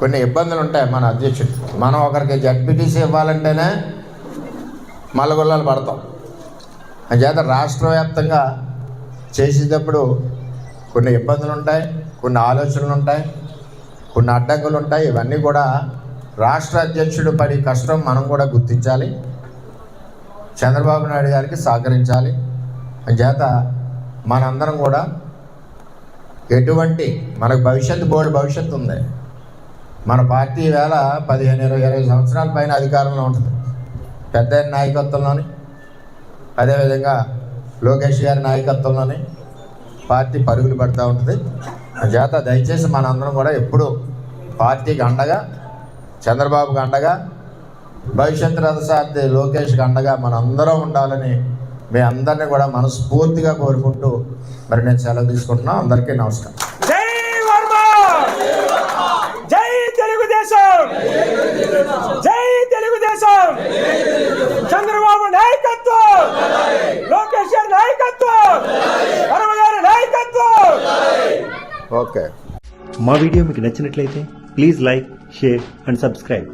కొన్ని ఇబ్బందులు ఉంటాయి మన అధ్యక్షుడు. మనం ఒకరికి జడ్పీటీసీ ఇవ్వాలంటేనే మలగొల్లాలు పడతాం. అంచేత రాష్ట్ర వ్యాప్తంగా చేసేటప్పుడు కొన్ని ఇబ్బందులు ఉంటాయి కొన్ని ఆలోచనలు ఉంటాయి కొన్ని అడ్డంకులు ఉంటాయి ఇవన్నీ కూడా రాష్ట్ర అధ్యక్షుడు పడి కష్టం మనం కూడా గుర్తించాలి. చంద్రబాబు నాయుడు గారికి సహకరించాలి. అంచేత మనందరం కూడా ఎటువంటి మనకు భవిష్యత్తు బోర్డు భవిష్యత్తు ఉంది. మన పార్టీ వేళ పదిహేను ఇరవై ఇరవై సంవత్సరాల పైన అధికారంలో ఉంటుంది. పెద్ద నాయకత్వంలోని అదేవిధంగా లోకేష్ గారి నాయకత్వంలోని పార్టీ పరుగులు పడుతూ ఉంటుంది. చేత దయచేసి మనందరం కూడా ఎప్పుడు పార్టీకి అండగా చంద్రబాబుకి అండగా భవిష్యత్ రథసార్థి లోకేష్కి అండగా మనందరం ఉండాలని మీ అందరినీ కూడా మనస్ఫూర్తిగా కోరుకుంటూ మరి నేను సెలవు తీసుకుంటున్నాను అందరికీ నమస్కారం. జై వర్మ జై తెలుగుదేశం! జై తెలుగుదేశం! చంద్రబాబు నాయకత్వం! లోకేష్ గారి నాయకత్వం! వర్మ గారి నాయకత్వం! ఓకే. మా వీడియో మీకు నచ్చినట్లయితే please like share and subscribe.